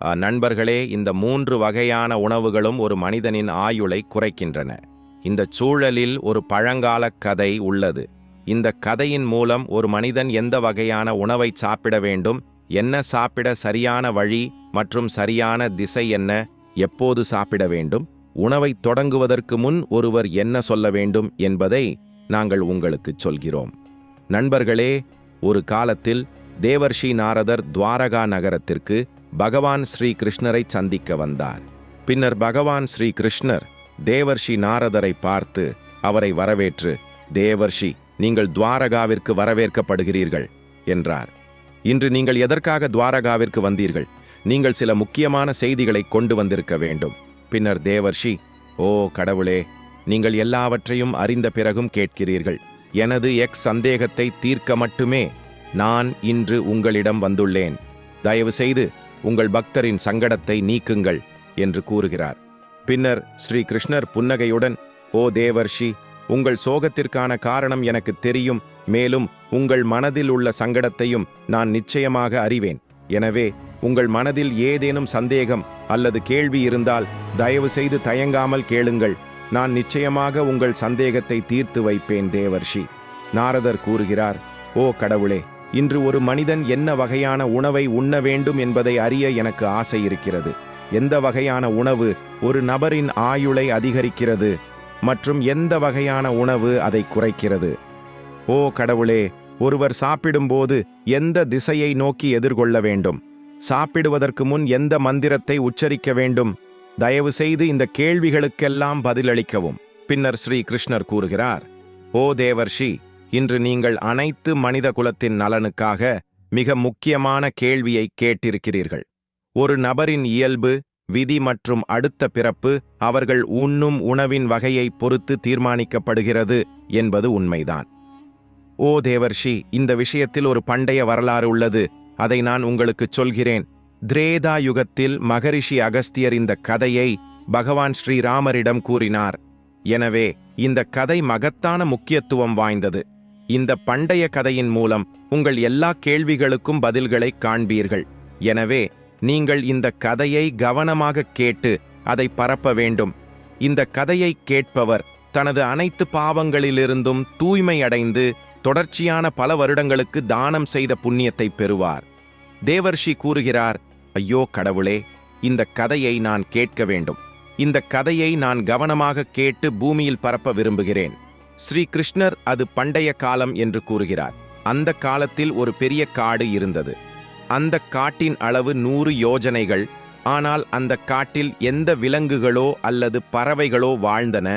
நண்பர்களே இந்த மூன்று வகையான உணவுகளும் ஒரு மனிதனின் ஆயுளை குறைக்கின்றன. இந்த சூழலில் ஒரு பழங்கால கதை உள்ளது. இந்த கதையின் மூலம் ஒரு மனிதன் எந்த வகையான உணவை சாப்பிட வேண்டும் என்ன சாப்பிட சரியான வழி மற்றும் சரியான திசை என்ன எப்போது சாப்பிட வேண்டும் உணவை தொடங்குவதற்கு முன் ஒருவர் என்ன சொல்ல வேண்டும் என்பதை நாங்கள் உங்களுக்கு சொல்கிறோம். நண்பர்களே ஒரு காலத்தில் தேவர்ஷி நாரதர் துவாரகா நகரத்திற்கு பகவான் ஸ்ரீ கிருஷ்ணரை சந்திக்க வந்தார். பின்னர் பகவான் ஸ்ரீ கிருஷ்ணர் தேவர்ஷி நாரதரை பார்த்து அவரை வரவேற்று தேவர்ஷி நீங்கள் துவாரகாவிற்கு வரவேற்கப்படுகிறீர்கள் என்றார். இன்று நீங்கள் எதற்காக துவாரகாவிற்கு வந்தீர்கள்? நீங்கள் சில முக்கியமான செய்திகளை கொண்டு வந்திருக்க வேண்டும். பின்னர் தேவர்ஷி ஓ கடவுளே நீங்கள் எல்லாவற்றையும் அறிந்த பிறகும் கேட்கிறீர்கள். எனது எக்ஸ் சந்தேகத்தை தீர்க்க மட்டுமே நான் இன்று உங்களிடம் வந்துள்ளேன். தயவு செய்து உங்கள் பக்தரின் சங்கடத்தை நீக்குங்கள் என்று கூறுகிறார். பின்னர் ஸ்ரீ கிருஷ்ணர் புன்னகையுடன் ஓ தேவர்ஷி உங்கள் சோகத்திற்கான காரணம் எனக்கு தெரியும் மேலும் உங்கள் மனதில் உள்ள சங்கடத்தையும் நான் நிச்சயமாக அறிவேன். எனவே உங்கள் மனதில் ஏதேனும் சந்தேகம் அல்லது கேள்வி இருந்தால் தயவு செய்து தயங்காமல் கேளுங்கள். நான் நிச்சயமாக உங்கள் சந்தேகத்தை தீர்த்து வைப்பேன் தேவர்ஷி. நாரதர் கூறுகிறார் ஓ கடவுளே இன்று ஒரு மனிதன் என்ன வகையான உணவை உண்ண வேண்டும் என்பதை அறிய எனக்கு ஆசை இருக்கிறது. எந்த வகையான உணவு ஒரு நபரின் ஆயுளை அதிகரிக்கிறது மற்றும் எந்த வகையான உணவு அதை குறைக்கிறது. ஓ கடவுளே ஒருவர் சாப்பிடும்போது எந்த திசையை நோக்கி எதிர்கொள்ள வேண்டும்? சாப்பிடுவதற்கு முன் எந்த மந்திரத்தை உச்சரிக்க வேண்டும்? தயவு செய்து இந்த கேள்விகளுக்கெல்லாம் பதிலளிக்கவும். பின்னர் ஸ்ரீ கிருஷ்ணர் கூறுகிறார் ஓ தேவர்ஷி இன்று நீங்கள் அனைத்து மனித குலத்தின் நலனுக்காக மிக முக்கியமான கேள்வியை கேட்டிருக்கிறீர்கள். ஒரு நபரின் இயல்பு விதி மற்றும் அடுத்த பிறப்பு அவர்கள் உண்ணும் உணவின் வகையை பொறுத்து தீர்மானிக்கப்படுகிறது என்பது உண்மைதான். ஓ தேவர்ஷி இந்த விஷயத்தில் ஒரு பண்டைய வரலாறு உள்ளது. அதை நான் உங்களுக்குச் சொல்கிறேன். திரேதா யுகத்தில் மகரிஷி அகஸ்தியர் இந்த கதையை பகவான் ஸ்ரீராமரிடம் கூறினார். எனவே இந்த கதை மகத்தான முக்கியத்துவம் வாய்ந்தது. இந்த பண்டைய கதையின் மூலம் உங்கள் எல்லா கேள்விகளுக்கும் பதில்களை காண்பீர்கள். எனவே நீங்கள் இந்த கதையை கவனமாக கேட்டு அதை பரப்ப வேண்டும். இந்த கதையை கேட்பவர் தனது அனைத்து பாவங்களிலிருந்தும் தூய்மை அடைந்து தொடர்ச்சியான பல வருடங்களுக்கு தானம் செய்த புண்ணியத்தை பெறுவார். தேவர்ஷி கூறுகிறார் ஐயோ கடவுளே இந்த கதையை நான் கேட்க வேண்டும். இந்த கதையை நான் கவனமாக கேட்டு பூமியில் பரப்ப விரும்புகிறேன். ஸ்ரீ கிருஷ்ணர் அது பண்டைய காலம் என்று கூறுகிறார். அந்த காலத்தில் ஒரு பெரிய காடு இருந்தது. அந்த காட்டின் அளவு நூறு யோஜனைகள் ஆனால் அந்த காட்டில் எந்த விலங்குகளோ அல்லது பறவைகளோ வாழ்ந்தன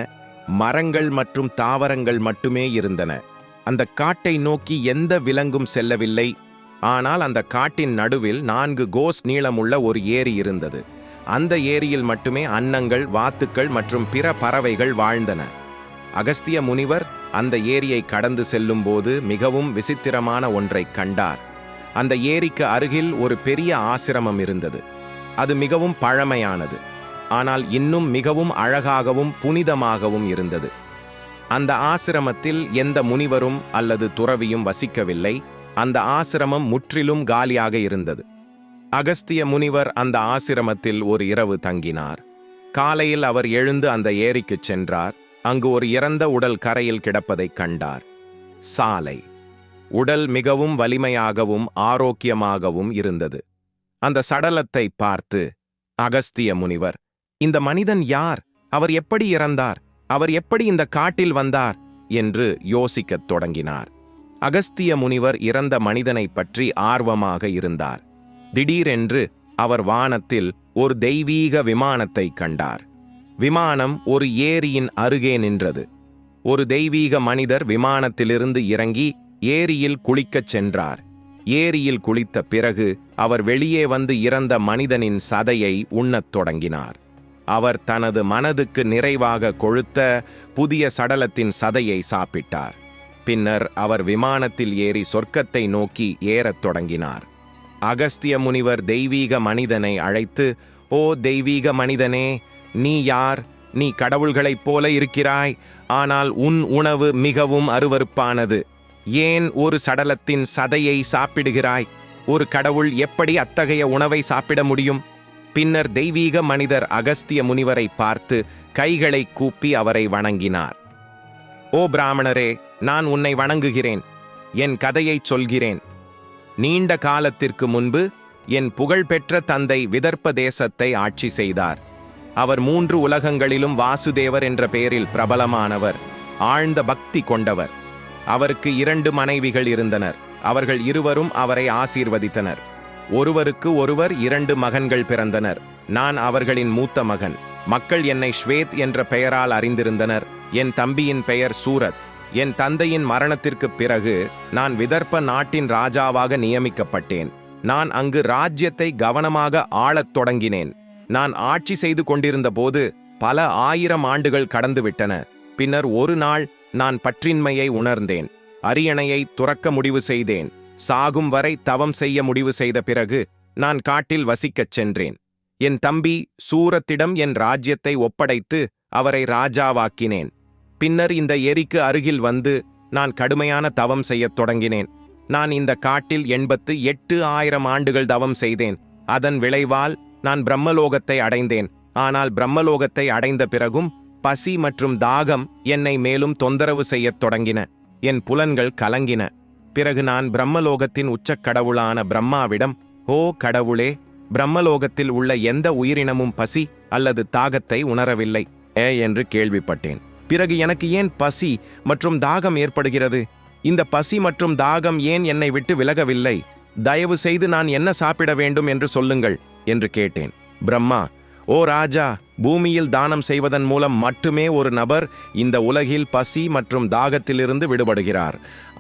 மரங்கள் மற்றும் தாவரங்கள் மட்டுமே இருந்தன. அந்த காட்டை நோக்கி எந்த விலங்கும் செல்லவில்லை. ஆனால் அந்த காட்டின் நடுவில் நான்கு கோஸ் நீளமுள்ள ஒரு ஏரி இருந்தது. அந்த ஏரியில் மட்டுமே அன்னங்கள் வாத்துக்கள் மற்றும் பிற பறவைகள் வாழ்ந்தன. அகஸ்திய முனிவர் அந்த ஏரியை கடந்து செல்லும்போது மிகவும் விசித்திரமான ஒன்றைக் கண்டார். அந்த ஏரிக்கு அருகில் ஒரு பெரிய ஆசிரமம் இருந்தது. அது மிகவும் பழமையானது. ஆனால் இன்னும் மிகவும் அழகாகவும் புனிதமாகவும் இருந்தது. அந்த ஆசிரமத்தில் எந்த முனிவரும் அல்லது துறவியும் வசிக்கவில்லை. அந்த ஆசிரமம் முற்றிலும் காலியாக இருந்தது. அகஸ்திய முனிவர் அந்த ஆசிரமத்தில் ஒரு இரவு தங்கினார். காலையில் அவர் எழுந்து அந்த ஏரிக்குச் சென்றார். அங்கு ஒரு இறந்த உடல் கரையில் கிடப்பதைக் கண்டார். சாலை. உடல் மிகவும் வலிமையாகவும் ஆரோக்கியமாகவும் இருந்தது. அந்த சடலத்தை பார்த்து அகஸ்திய முனிவர் இந்த மனிதன் யார்? அவர் எப்படி இறந்தார்? அவர் எப்படி இந்த காட்டில் வந்தார்? என்று யோசிக்கத் தொடங்கினார். அகஸ்திய முனிவர் இறந்த மனிதனைப் பற்றி ஆர்வமாக இருந்தார். திடீரென்று அவர் வானத்தில் ஒரு தெய்வீக விமானத்தைக் கண்டார். விமானம் ஒரு ஏரியின் அருகே நின்றது. ஒரு தெய்வீக மனிதர் விமானத்திலிருந்து இறங்கி ஏரியில் குளிக்கச் சென்றார். ஏரியில் குளித்த பிறகு அவர் வெளியே வந்து இறந்த மனிதனின் சதையை உண்ணத் தொடங்கினார். அவர் தனது மனதுக்கு நிறைவாக கொழுத்த புதிய சடலத்தின் சதையை சாப்பிட்டார். பின்னர் அவர் விமானத்தில் ஏறி சொர்க்கத்தை நோக்கி ஏறத் தொடங்கினார். அகஸ்திய முனிவர் தெய்வீக மனிதனை அழைத்து ஓ தெய்வீக மனிதனே நீ யார்? நீ கடவுள்களைப் போல இருக்கிறாய். ஆனால் உன் உணவு மிகவும் அருவருப்பானது. ஏன் ஒரு சடலத்தின் சதையை சாப்பிடுகிறாய்? ஒரு கடவுள் எப்படி அத்தகைய உணவை சாப்பிட முடியும்? பின்னர் தெய்வீக மனிதர் அகஸ்திய முனிவரை பார்த்து கைகளை கூப்பி அவரை வணங்கினார். ஓ பிராமணரே நான் உன்னை வணங்குகிறேன். என் கதையைச் சொல்கிறேன். நீண்ட காலத்திற்கு முன்பு என் புகழ்பெற்ற தந்தை விதர்ப்ப தேசத்தை ஆட்சி செய்தார். அவர் மூன்று உலகங்களிலும் வாசுதேவர் என்ற பெயரில் பிரபலமானவர் ஆழ்ந்த பக்தி கொண்டவர். அவருக்கு இரண்டு மனைவிகள் இருந்தனர். அவர்கள் இருவரும் அவரை ஆசீர்வதித்தனர். ஒருவருக்கு ஒருவர் இரண்டு மகன்கள் பிறந்தனர். நான் அவர்களின் மூத்த மகன். மக்கள் என்னை ஸ்வேத் என்ற பெயரால் அறிந்திருந்தனர். என் தம்பியின் பெயர் சூரத். என் தந்தையின் மரணத்திற்குப் பிறகு நான் விதர்ப்ப நாட்டின் ராஜாவாக நியமிக்கப்பட்டேன். நான் அங்கு ராஜ்யத்தை கவனமாக ஆளத் தொடங்கினேன். நான் ஆட்சி செய்து கொண்டிருந்த போது பல ஆயிரம் ஆண்டுகள் கடந்துவிட்டன. பின்னர் ஒரு நாள் நான் பற்றின்மையை உணர்ந்தேன். அரியணையை துறக்க முடிவு செய்தேன். சாகும் வரை தவம் செய்ய முடிவு செய்த பிறகு நான் காட்டில் வசிக்கச் சென்றேன். என் தம்பி சூரத்திடம் என் ராஜ்யத்தை ஒப்படைத்து அவரை ராஜாவாக்கினேன். பின்னர் இந்த எரிக்கு அருகில் வந்து நான் கடுமையான தவம் செய்யத் தொடங்கினேன். நான் இந்த காட்டில் எண்பத்து எட்டு ஆயிரம் ஆண்டுகள் தவம் செய்தேன். அதன் விளைவால் நான் பிரம்மலோகத்தை அடைந்தேன். ஆனால் பிரம்மலோகத்தை அடைந்த பிறகும் பசி மற்றும் தாகம் என்னை மேலும் தொந்தரவு செய்யத் தொடங்கின. என் புலன்கள் கலங்கின. பிறகு நான் பிரம்மலோகத்தின் உச்சக் கடவுளான பிரம்மாவிடம் ஓ கடவுளே பிரம்மலோகத்தில் உள்ள எந்த உயிரினமும் பசி அல்லது தாகத்தை உணரவில்லை. ஏ என்று கேள்விப்பட்டேன். பிறகு எனக்கு ஏன் பசி மற்றும் தாகம் ஏற்படுகிறது? இந்த பசி மற்றும் தாகம் ஏன் என்னை விட்டு விலகவில்லை? தயவு செய்து நான் என்ன சாப்பிட வேண்டும் என்று சொல்லுங்கள். என்று கேட்டேன். பிரம்மா ஓ ராஜா பூமியில் தானம் செய்வதன் மூலம் மட்டுமே ஒரு நபர் இந்த உலகில் பசி மற்றும் தாகத்திலிருந்து விடுபடுகிறார்.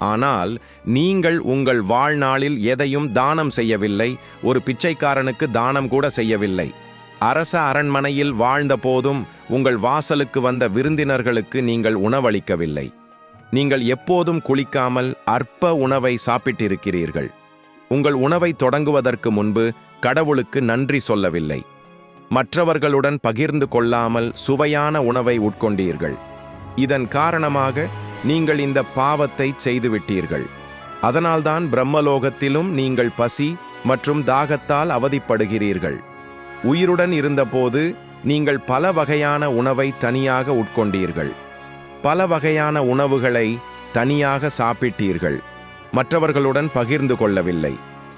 ஆனால் நீங்கள் உங்கள் வாழ்நாளில் எதையும் தானம் செய்யவில்லை ஒரு பிச்சைக்காரனுக்கு தானம் கூட செய்யவில்லை. அரச அரண்மனையில் வாழ்ந்த போதும் உங்கள் வாசலுக்கு வந்த விருந்தினர்களுக்கு நீங்கள் உணவளிக்கவில்லை. நீங்கள் எப்போதும் குளிக்காமல் அற்ப உணவை சாப்பிட்டிருக்கிறீர்கள். உங்கள் உணவை தொடங்குவதற்கு முன்பு கடவுளுக்கு நன்றி சொல்லவில்லை. மற்றவர்களுடன் பகிர்ந்து கொள்ளாமல் சுவையான உணவை உட்கொண்டீர்கள். இதன் காரணமாக நீங்கள் இந்த பாவத்தை செய்துவிட்டீர்கள். அதனால்தான் பிரம்மலோகத்திலும் நீங்கள் பசி மற்றும் தாகத்தால் அவதிப்படுகிறீர்கள். உயிருடன் இருந்தபோது நீங்கள் பல வகையான உணவை தனியாக உட்கொண்டீர்கள். பல வகையான உணவுகளை தனியாக சாப்பிட்டீர்கள். மற்றவர்களுடன் பகிர்ந்து கொள்ளவில்லை.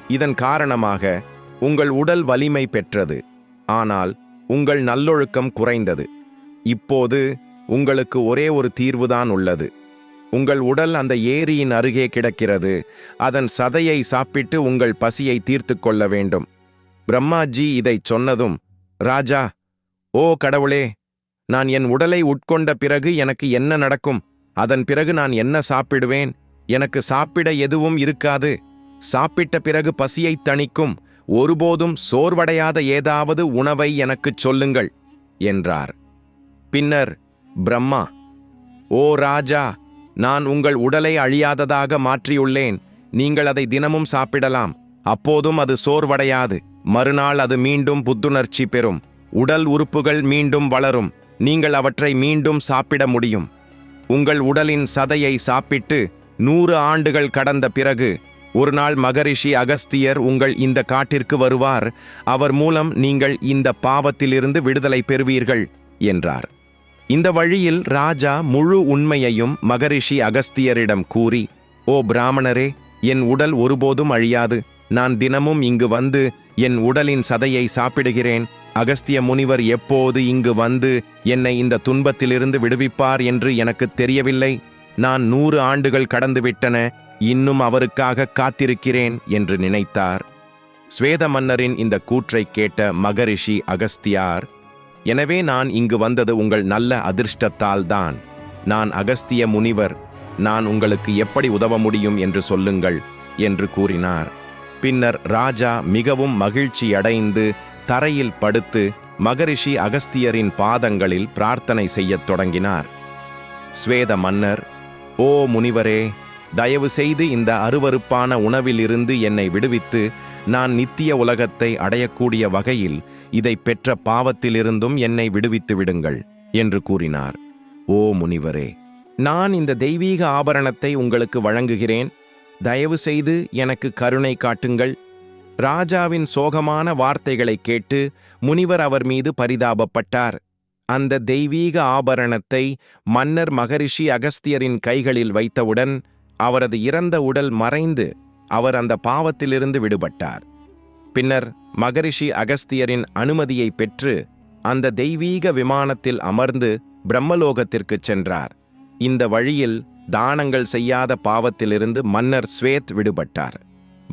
இதன் காரணமாக உங்கள் உடல் வலிமை பெற்றது. ஆனால் உங்கள் நல்லொழுக்கம் குறைந்தது. இப்போது உங்களுக்கு ஒரே ஒரு தீர்வுதான் உள்ளது. உங்கள் உடல் அந்த ஏரியின் அருகே கிடக்கிறது. அதன் சதையை சாப்பிட்டு உங்கள் பசியை தீர்த்து கொள்ள வேண்டும். பிரம்மாஜி இதைச் சொன்னதும் ராஜா ஓ கடவுளே நான் என் உடலை உட்கொண்ட பிறகு எனக்கு என்ன நடக்கும்? அதன் பிறகு நான் என்ன சாப்பிடுவேன்? எனக்கு சாப்பிட எதுவும் இருக்காது. சாப்பிட்ட பிறகு பசியை தணிக்கும். ஒருபோதும் சோர்வடையாத ஏதாவது உணவை எனக்குச் சொல்லுங்கள் என்றார். பின்னர் பிரம்மா ஓ ராஜா நான் உங்கள் உடலை அழியாததாக மாற்றியுள்ளேன் நீங்கள் அதை தினமும் சாப்பிடலாம் அப்போதும் அது சோர்வடையாது மறுநாள் அது மீண்டும் புத்துணர்ச்சி பெறும் உடல் உறுப்புகள் மீண்டும் வளரும் நீங்கள் அவற்றை மீண்டும் சாப்பிட முடியும். உங்கள் உடலின் சதையை சாப்பிட்டு நூறு ஆண்டுகள் கடந்த பிறகு ஒரு நாள் மகரிஷி அகஸ்தியர் உங்கள் இந்த காட்டிற்கு வருவார். அவர் மூலம் நீங்கள் இந்த பாவத்திலிருந்து விடுதலை பெறுவீர்கள் என்றார். இந்த வழியில் ராஜா முழு உண்மையையும் மகரிஷி அகஸ்தியரிடம் கூறி ஓ பிராமணரே என் உடல் ஒருபோதும் அழியாது. நான் தினமும் இங்கு வந்து என் உடலின் சதையை சாப்பிடுகிறேன். அகஸ்திய முனிவர் எப்போது இங்கு வந்து என்னை இந்த துன்பத்திலிருந்து விடுவிப்பார் என்று எனக்கு தெரியவில்லை. நான் நூறு ஆண்டுகள் கடந்துவிட்டன. இன்னும் அவருக்காக காத்திருக்கிறேன் என்று நினைத்தார். ஸ்வேத மன்னரின் இந்த கூற்றை கேட்ட மகரிஷி அகஸ்தியார் எனவே நான் இங்கு வந்தது உங்கள் நல்ல அதிர்ஷ்டத்தால் தான். நான் அகஸ்திய முனிவர் நான் உங்களுக்கு எப்படி உதவ முடியும் என்று சொல்லுங்கள் என்று கூறினார். பின்னர் ராஜா மிகவும் மகிழ்ச்சியடைந்து தரையில் படுத்து மகரிஷி அகஸ்தியரின் பாதங்களில் பிரார்த்தனை செய்யத் தொடங்கினார். ஸ்வேத மன்னர் ஓ முனிவரே தயவு செய்து இந்த அருவருப்பான உணவிலிருந்து என்னை விடுவித்து நான் நித்திய உலகத்தை அடையக்கூடிய வகையில் இதை பெற்ற பாவத்திலிருந்தும் என்னை விடுவித்து விடுங்கள் என்று கூறினார். ஓ முனிவரே நான் இந்த தெய்வீக ஆபரணத்தை உங்களுக்கு வழங்குகிறேன். தயவு செய்து எனக்கு கருணை காட்டுங்கள். ராஜாவின் சோகமான வார்த்தைகளை கேட்டு முனிவர் அவர் மீது பரிதாபப்பட்டார். அந்த தெய்வீக ஆபரணத்தை மன்னர் மகரிஷி அகஸ்தியரின் கைகளில் வைத்தவுடன் அவரது இறந்த உடல் மறைந்து அவர் அந்த பாவத்திலிருந்து விடுபட்டார். பின்னர் மகரிஷி அகஸ்தியரின் அனுமதியை பெற்று அந்த தெய்வீக விமானத்தில் அமர்ந்து பிரம்மலோகத்திற்குச் சென்றார். இந்த வழியில் தானங்கள் செய்யாத பாவத்திலிருந்து மன்னர் ஸ்வேத் விடுபட்டார்.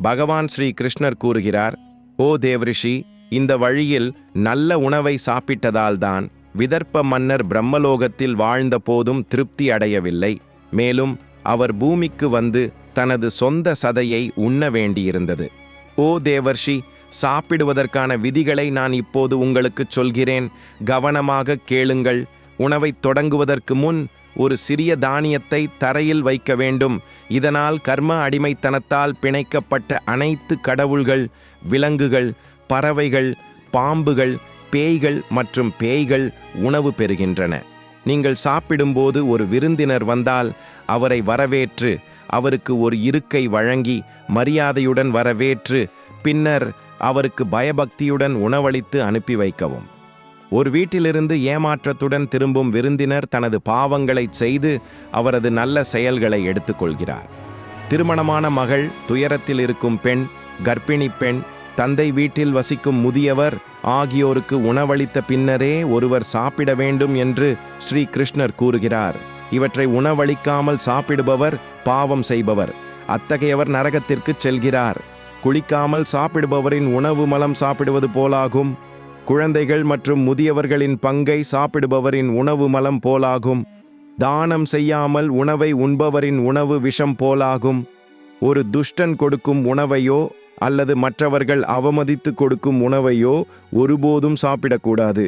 பகவான் ஸ்ரீ கிருஷ்ணர் கூறுகிறார் ஓ தேவ்ரிஷி இந்த வழியில் நல்ல உணவை சாப்பிட்டதால்தான் விதர்ப்ப மன்னர் பிரம்மலோகத்தில் வாழ்ந்த போதும் திருப்தி அடையவில்லை. மேலும் அவர் பூமிக்கு வந்து தனது சொந்த சதையை உண்ண வேண்டியிருந்தது. ஓ தேவர்ஷி சாப்பிடுவதற்கான விதிகளை நான் இப்போது உங்களுக்குச் சொல்கிறேன். கவனமாக கேளுங்கள். உணவைத் தொடங்குவதற்கு முன் ஒரு சிறிய தானியத்தை தரையில் வைக்க வேண்டும். இதனால் கர்ம அடிமைத்தனத்தால் பிணைக்கப்பட்ட அனைத்து கடவுள்கள் விலங்குகள் பறவைகள் பாம்புகள் பேய்கள் மற்றும் பேய்கள் உணவு பெறுகின்றன. நீங்கள் சாப்பிடும்போது ஒரு விருந்தினர் வந்தால் அவரை வரவேற்று அவருக்கு ஒரு இருக்கை வழங்கி மரியாதையுடன் வரவேற்று பின்னர் அவருக்கு பயபக்தியுடன் உணவளித்து அனுப்பி வைக்கவும். ஒரு வீட்டிலிருந்து ஏமாற்றத்துடன் திரும்பும் விருந்தினர் தனது பாவங்களைச் செய்து அவரது நல்ல செயல்களை எடுத்துக்கொள்கிறார். திருமணமான மகள் துயரத்தில் இருக்கும் பெண் கர்ப்பிணி பெண் தந்தை வீட்டில் வசிக்கும் முதியவர் ஆகியோருக்கு உணவளித்த பின்னரே ஒருவர் சாப்பிட வேண்டும் என்று ஸ்ரீ கிருஷ்ணர் கூறுகிறார். இவற்றை உணவளிக்காமல் சாப்பிடுபவர் பாவம் செய்பவர். அத்தகையவர் நரகத்திற்கு செல்கிறார். குளிக்காமல் சாப்பிடுபவரின் உணவு மலம் சாப்பிடுவது போலாகும். குழந்தைகள் மற்றும் முதியவர்களின் பங்கை சாப்பிடுபவரின் உணவு மலம் போலாகும். தானம் செய்யாமல் உணவை உண்பவரின் உணவு விஷம் போலாகும். ஒரு துஷ்டன் கொடுக்கும் உணவையோ அல்லது மற்றவர்கள் அவமதித்து கொடுக்கும் உணவையோ ஒருபோதும் சாப்பிடக்கூடாது.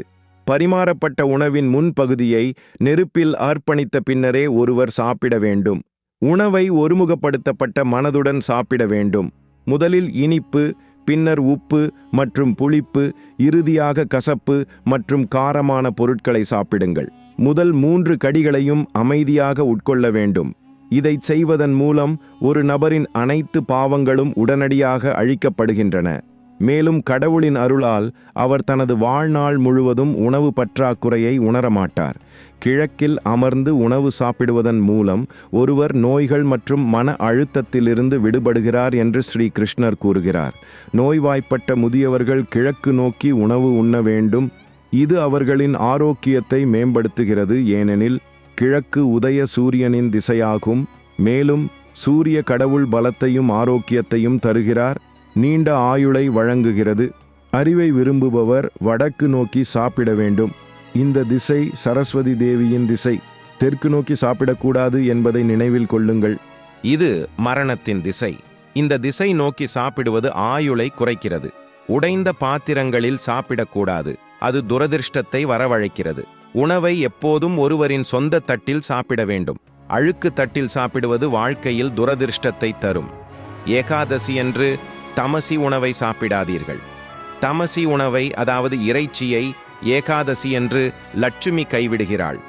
பரிமாறப்பட்ட உணவின் முன்பகுதியை நெருப்பில் அர்ப்பணித்த பின்னரே ஒருவர் சாப்பிட வேண்டும். உணவை ஒருமுகப்படுத்தப்பட்ட மனதுடன் சாப்பிட வேண்டும். முதலில் இனிப்பு பின்னர் உப்பு மற்றும் புளிப்பு இறுதியாக கசப்பு மற்றும் காரமான பொருட்களை சாப்பிடுங்கள். முதல் மூன்று கடிகளையும் அமைதியாக உட்கொள்ள வேண்டும். இதை செய்வதன் மூலம் ஒரு நபரின் அனைத்து பாவங்களும் உடனடியாக அழிக்கப்படுகின்றன. மேலும் கடவுளின் அருளால் அவர் தனது வாழ்நாள் முழுவதும் உணவு பற்றாக்குறையை உணரமாட்டார். கிழக்கில் அமர்ந்து உணவு சாப்பிடுவதன் மூலம் ஒருவர் நோய்கள் மற்றும் மன அழுத்தத்திலிருந்து விடுபடுகிறார் என்று ஸ்ரீ கிருஷ்ணர் கூறுகிறார். நோய்வாய்ப்பட்ட முதியவர்கள் கிழக்கு நோக்கி உணவு உண்ண வேண்டும். இது அவர்களின் ஆரோக்கியத்தை மேம்படுத்துகிறது. ஏனெனில் கிழக்கு உதய சூரியனின் திசையாகும் மேலும் சூரிய கடவுள் பலத்தையும் ஆரோக்கியத்தையும் தருகிறார் நீண்ட ஆயுளை வழங்குகிறது. அறிவை விரும்புபவர் வடக்கு நோக்கி சாப்பிட வேண்டும். இந்த திசை சரஸ்வதி தேவியின் திசை. தெற்கு நோக்கி சாப்பிடக்கூடாது என்பதை நினைவில் கொள்ளுங்கள். இது மரணத்தின் திசை. இந்த திசை நோக்கி சாப்பிடுவது ஆயுளை குறைக்கிறது. உடைந்த பாத்திரங்களில் சாப்பிடக்கூடாது. அது துரதிர்ஷ்டத்தை வரவழைக்கிறது. உணவை எப்போதும் ஒருவரின் சொந்த தட்டில் சாப்பிட வேண்டும். அழுக்கு தட்டில் சாப்பிடுவது வாழ்க்கையில் துரதிர்ஷ்டத்தை தரும். ஏகாதசி என்று தமசி உணவை சாப்பிடாதீர்கள். தமசி உணவை அதாவது இறைச்சியை ஏகாதசி என்று லட்சுமி கைவிடுகிறாள்.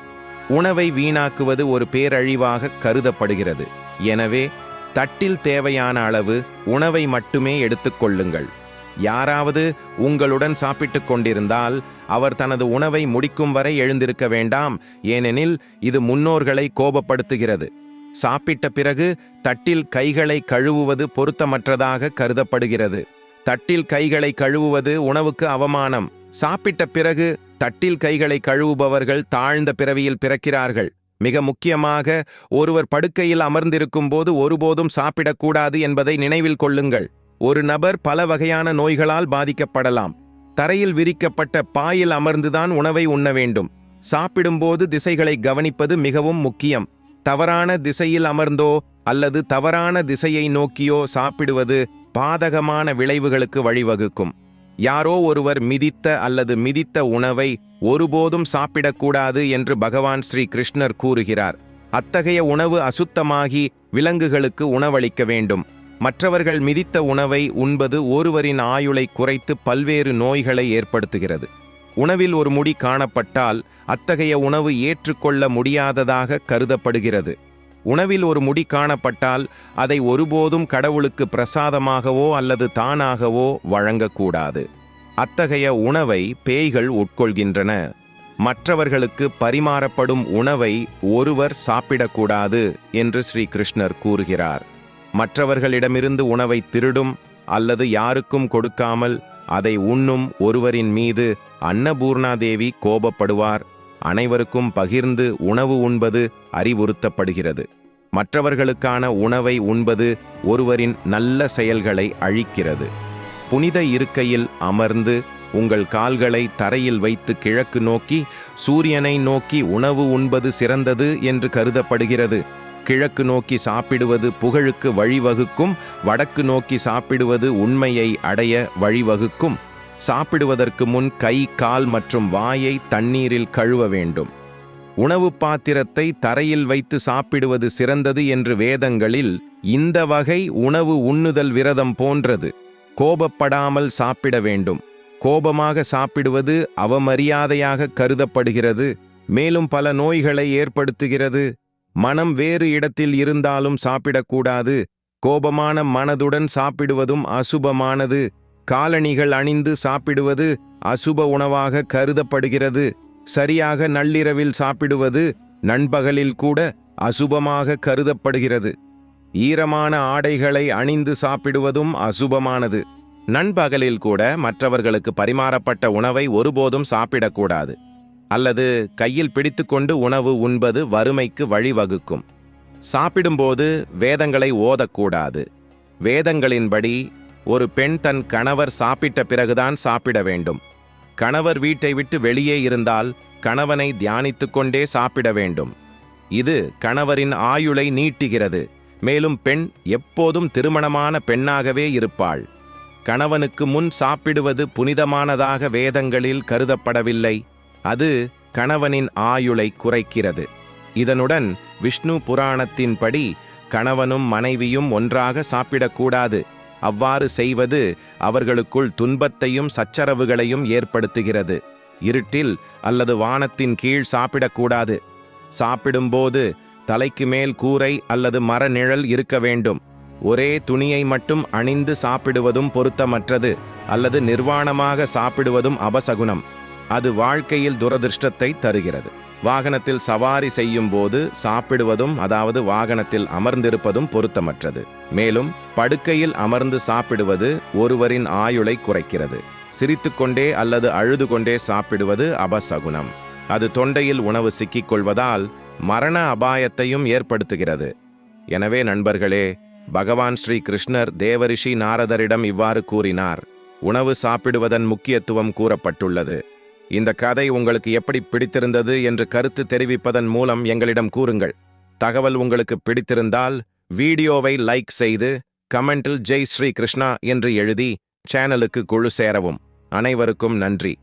உணவை வீணாக்குவது ஒரு பேரழிவாக கருதப்படுகிறது. எனவே தட்டில் தேவையான அளவு உணவை மட்டுமே எடுத்துக்கொள்ளுங்கள் யாராவது உங்களுடன் சாப்பிட்டுக் கொண்டிருந்தால் அவர் தனது உணவை முடிக்கும் வரை எழுந்திருக்க வேண்டாம். ஏனெனில் இது முன்னோர்களை கோபப்படுத்துகிறது. சாப்பிட்ட பிறகு தட்டில் கைகளை கழுவுவது பொருத்தமற்றதாக கருதப்படுகிறது. தட்டில் கைகளை கழுவுவது உணவுக்கு அவமானம். சாப்பிட்ட பிறகு தட்டில் கைகளை கழுவுபவர்கள் தாழ்ந்த பிறவியில் பிறக்கிறார்கள். மிக முக்கியமாக ஒருவர் படுக்கையில் அமர்ந்திருக்கும் போது ஒருபோதும் சாப்பிடக்கூடாது என்பதை நினைவில் கொள்ளுங்கள். ஒரு நபர் பல வகையான நோய்களால் பாதிக்கப்படலாம். தரையில் விரிக்கப்பட்ட பாயில் அமர்ந்துதான் உணவை உண்ண வேண்டும். சாப்பிடும்போது திசைகளை கவனிப்பது மிகவும் முக்கியம். தவறான திசையில் அமர்ந்தோ அல்லது தவறான திசையை நோக்கியோ சாப்பிடுவது பாதகமான விளைவுகளுக்கு வழிவகுக்கும். யாரோ ஒருவர் மிதித்த அல்லது மிதித்த உணவை ஒருபோதும் சாப்பிடக்கூடாது என்று பகவான் ஸ்ரீ கிருஷ்ணர் கூறுகிறார். அத்தகைய உணவு அசுத்தமாகி விலங்குகளுக்கு உணவளிக்க வேண்டும். மற்றவர்கள் மிதித்த உணவை உண்பது ஒருவரின் ஆயுளை குறைத்து பல்வேறு நோய்களை ஏற்படுத்துகிறது. உணவில் ஒரு முடி காணப்பட்டால் அத்தகைய உணவு ஏற்றுக்கொள்ள முடியாததாக கருதப்படுகிறது. உணவில் ஒரு முடி காணப்பட்டால் அதை ஒருபோதும் கடவுளுக்கு பிரசாதமாகவோ அல்லது தானாகவோ வழங்கக்கூடாது. அத்தகைய உணவை பேய்கள் உட்கொள்கின்றன. மற்றவர்களுக்கு பரிமாறப்படும் உணவை ஒருவர் சாப்பிடக்கூடாது என்று ஸ்ரீகிருஷ்ணர் கூறுகிறார். மற்றவர்களிடமிருந்து உணவை திருடும் அல்லது யாருக்கும் கொடுக்காமல் அதை உண்ணும் ஒருவரின் மீது அன்னபூர்ணாதேவி கோபப்படுவார். அனைவருக்கும் பகிர்ந்து உணவு உண்பது அறிவுறுத்தப்படுகிறது. மற்றவர்களுக்கான உணவை உண்பது ஒருவரின் நல்ல செயல்களை அழிக்கிறது. புனித இருக்கையில் அமர்ந்து உங்கள் கால்களை தரையில் வைத்து கிழக்கு நோக்கி சூரியனை நோக்கி உணவு உண்பது சிறந்தது என்று கருதப்படுகிறது. கிழக்கு நோக்கி சாப்பிடுவது புகழுக்கு வழிவகுக்கும் வடக்கு நோக்கி சாப்பிடுவது உண்மையை அடைய வழிவகுக்கும். சாப்பிடுவதற்கு முன் கை கால் மற்றும் வாயை தண்ணீரில் கழுவ வேண்டும். உணவு பாத்திரத்தை தரையில் வைத்து சாப்பிடுவது சிறந்தது என்று வேதங்களில் இந்த வகை உணவு உண்ணுதல் விரதம் போன்றது. கோபப்படாமல் சாப்பிட வேண்டும். கோபமாக சாப்பிடுவது அவமரியாதையாக கருதப்படுகிறது. மேலும் பல நோய்களை ஏற்படுத்துகிறது. மனம் வேறு இடத்தில் இருந்தாலும் சாப்பிடக்கூடாது. கோபமான மனதுடன் சாப்பிடுவதும் அசுபமானது. காலணிகள் அணிந்து சாப்பிடுவது அசுப உணவாக கருதப்படுகிறது. சரியாக நள்ளிரவில் சாப்பிடுவது நண்பகலில் கூட அசுபமாக கருதப்படுகிறது. ஈரமான ஆடைகளை அணிந்து சாப்பிடுவதும் அசுபமானது. நண்பகலில் கூட மற்றவர்களுக்கு பரிமாறப்பட்ட உணவை ஒருபோதும் சாப்பிடக்கூடாது. அல்லது கையில் பிடித்துக்கொண்டு உணவு உண்பது வறுமைக்கு வழிவகுக்கும். சாப்பிடும்போது வேதங்களை ஓதக்கூடாது. வேதங்களின்படி ஒரு பெண் தன் கணவர் சாப்பிட்ட பிறகுதான் சாப்பிட வேண்டும். கணவர் வீட்டை விட்டு வெளியே இருந்தால் கணவனை தியானித்துக்கொண்டே சாப்பிட வேண்டும். இது கணவரின் ஆயுளை நீட்டுகிறது. மேலும் பெண் எப்போதும் திருமணமான பெண்ணாகவே இருப்பாள். கணவனுக்கு முன் சாப்பிடுவது புனிதமானதாக வேதங்களில் கருதப்படவில்லை. அது கணவனின் ஆயுளை குறைக்கிறது. இதனுடன் விஷ்ணு புராணத்தின்படி கணவனும் மனைவியும் ஒன்றாக சாப்பிடக்கூடாது. அவ்வாறு செய்வது அவர்களுக்குள் துன்பத்தையும் சச்சரவுகளையும் ஏற்படுத்துகிறது. இருட்டில் அல்லது வானத்தின் கீழ் சாப்பிடக்கூடாது. சாப்பிடும்போது தலைக்கு மேல் கூரை அல்லது மர நிழல் இருக்க வேண்டும். ஒரே துணியை மட்டும் அணிந்து சாப்பிடுவதும் பொருத்தமற்றது அல்லது நிர்வாணமாக சாப்பிடுவதும் அபசகுணம் அது வாழ்க்கையில் துரதிருஷ்டத்தை தருகிறது. வாகனத்தில் சவாரி செய்யும் போது சாப்பிடுவதும் அதாவது வாகனத்தில் அமர்ந்திருப்பதும் பொருத்தமற்றது. மேலும் படுக்கையில் அமர்ந்து சாப்பிடுவது ஒருவரின் ஆயுளை குறைக்கிறது. சிரித்துக்கொண்டே அல்லது அழுது கொண்டே சாப்பிடுவது அபசகுனம். அது தொண்டையில் உணவு சிக்கிக் கொள்வதால் மரண அபாயத்தையும் ஏற்படுத்துகிறது. எனவே நண்பர்களே பகவான் ஸ்ரீ கிருஷ்ணர் தேவரிஷி நாரதரிடம் இவ்வாறு கூறினார். உணவு சாப்பிடுவதன் முக்கியத்துவம் கூறப்பட்டுள்ளது. இந்த கதை உங்களுக்கு எப்படி பிடித்திருந்தது என்று கருத்து தெரிவிப்பதன் மூலம் எங்களிடம் கூறுங்கள். தகவல் உங்களுக்கு பிடித்திருந்தால் வீடியோவை லைக் செய்து கமெண்டில் ஜெய் ஸ்ரீ கிருஷ்ணா என்று எழுதி சேனலுக்கு குழு சேரவும். அனைவருக்கும் நன்றி.